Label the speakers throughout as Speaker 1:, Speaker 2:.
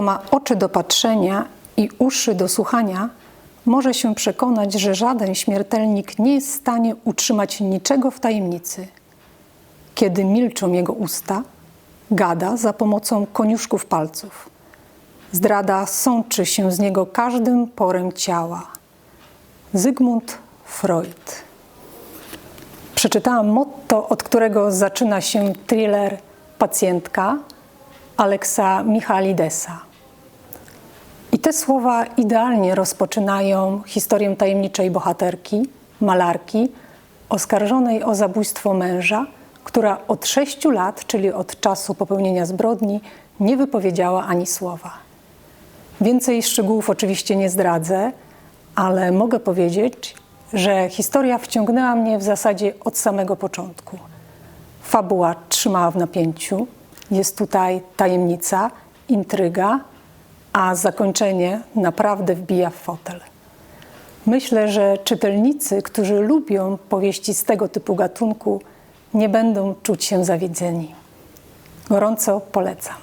Speaker 1: Kto ma oczy do patrzenia i uszy do słuchania, może się przekonać, że żaden śmiertelnik nie jest w stanie utrzymać niczego w tajemnicy. Kiedy milczą jego usta, gada za pomocą koniuszków palców. Zdrada sączy się z niego każdym porem ciała. Zygmunt Freud. Przeczytałam motto, od którego zaczyna się thriller Pacjentka Aleksa Michalidesa. I te słowa idealnie rozpoczynają historię tajemniczej bohaterki, malarki, oskarżonej o zabójstwo męża, która od sześciu lat, czyli od czasu popełnienia zbrodni, nie wypowiedziała ani słowa. Więcej szczegółów oczywiście nie zdradzę, ale mogę powiedzieć, że historia wciągnęła mnie w zasadzie od samego początku. Fabuła trzymała w napięciu, jest tutaj tajemnica, intryga, a zakończenie naprawdę wbija w fotel. Myślę, że czytelnicy, którzy lubią powieści z tego typu gatunku, nie będą czuć się zawiedzeni. Gorąco polecam.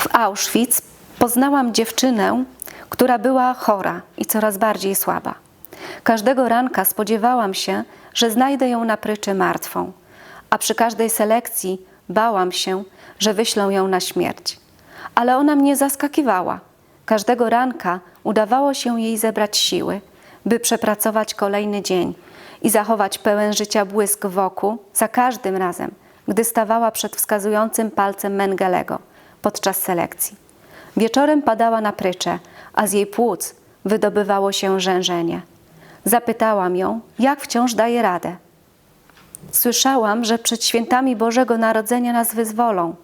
Speaker 2: W Auschwitz poznałam dziewczynę, która była chora i coraz bardziej słaba. Każdego ranka spodziewałam się, że znajdę ją na pryczy martwą, a przy każdej selekcji bałam się, że wyślą ją na śmierć. Ale ona mnie zaskakiwała. Każdego ranka udawało się jej zebrać siły, by przepracować kolejny dzień i zachować pełen życia błysk wokół za każdym razem, gdy stawała przed wskazującym palcem Mengelego podczas selekcji. Wieczorem padała na prycze, a z jej płuc wydobywało się rzężenie. Zapytałam ją, jak wciąż daje radę. Słyszałam, że przed świętami Bożego Narodzenia nas wyzwolą,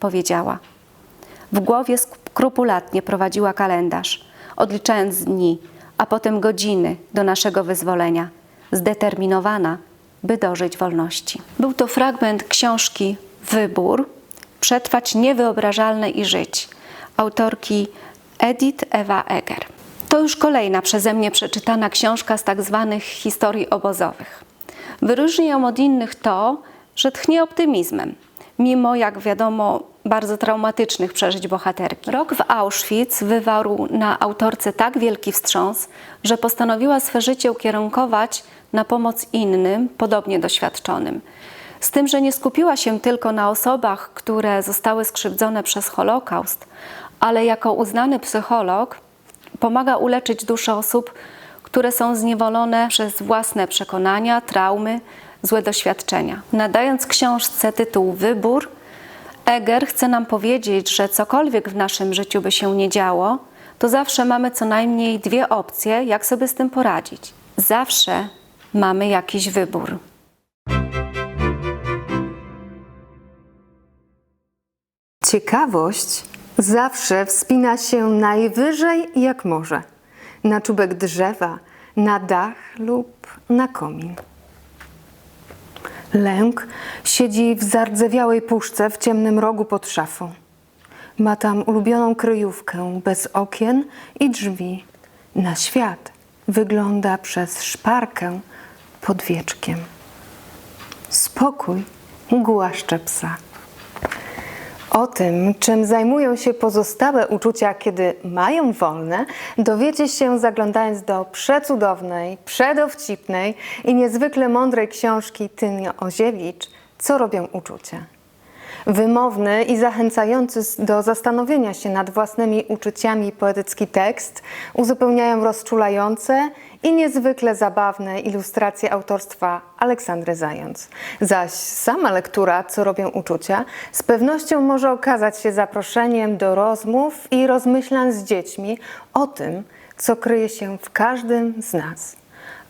Speaker 2: powiedziała. W głowie skrupulatnie prowadziła kalendarz, odliczając dni, a potem godziny do naszego wyzwolenia, zdeterminowana, by dożyć wolności. Był to fragment książki Wybór Przetrwać niewyobrażalne i żyć autorki Edith Ewa Eger. To już kolejna przeze mnie przeczytana książka z tak zwanych historii obozowych. Wyróżni ją od innych to, że tchnie optymizmem, mimo, jak wiadomo, bardzo traumatycznych przeżyć bohaterki. Rok w Auschwitz wywarł na autorce tak wielki wstrząs, że postanowiła swe życie ukierunkować na pomoc innym, podobnie doświadczonym. Z tym, że nie skupiła się tylko na osobach, które zostały skrzywdzone przez Holokaust, ale jako uznany psycholog pomaga uleczyć dusze osób, które są zniewolone przez własne przekonania, traumy, złe doświadczenia. Nadając książce tytuł Wybór, Eger chce nam powiedzieć, że cokolwiek w naszym życiu by się nie działo, to zawsze mamy co najmniej dwie opcje, jak sobie z tym poradzić. Zawsze mamy jakiś wybór.
Speaker 3: Ciekawość zawsze wspina się najwyżej jak może. Na czubek drzewa, na dach lub na komin. Lęk siedzi w zardzewiałej puszce w ciemnym rogu pod szafą. Ma tam ulubioną kryjówkę bez okien i drzwi. Na świat wygląda przez szparkę pod wieczkiem. Spokój głaszcze psa. O tym, czym zajmują się pozostałe uczucia, kiedy mają wolne, dowiecie się zaglądając do przecudownej, przedowcipnej i niezwykle mądrej książki Tyni Oziewicz Co robią uczucia. Wymowny i zachęcający do zastanowienia się nad własnymi uczuciami poetycki tekst uzupełniają rozczulające i niezwykle zabawne ilustracje autorstwa Aleksandry Zając. Zaś sama lektura Co robią uczucia z pewnością może okazać się zaproszeniem do rozmów i rozmyślań z dziećmi o tym, co kryje się w każdym z nas.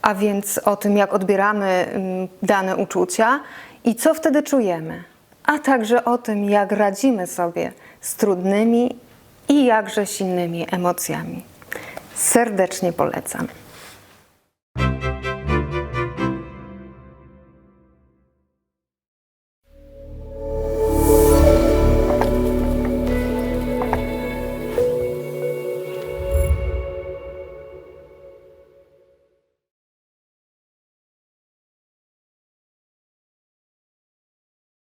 Speaker 3: A więc o tym, jak odbieramy mm, dane uczucia i co wtedy czujemy a także o tym, jak radzimy sobie z trudnymi i jakże silnymi emocjami. Serdecznie polecam.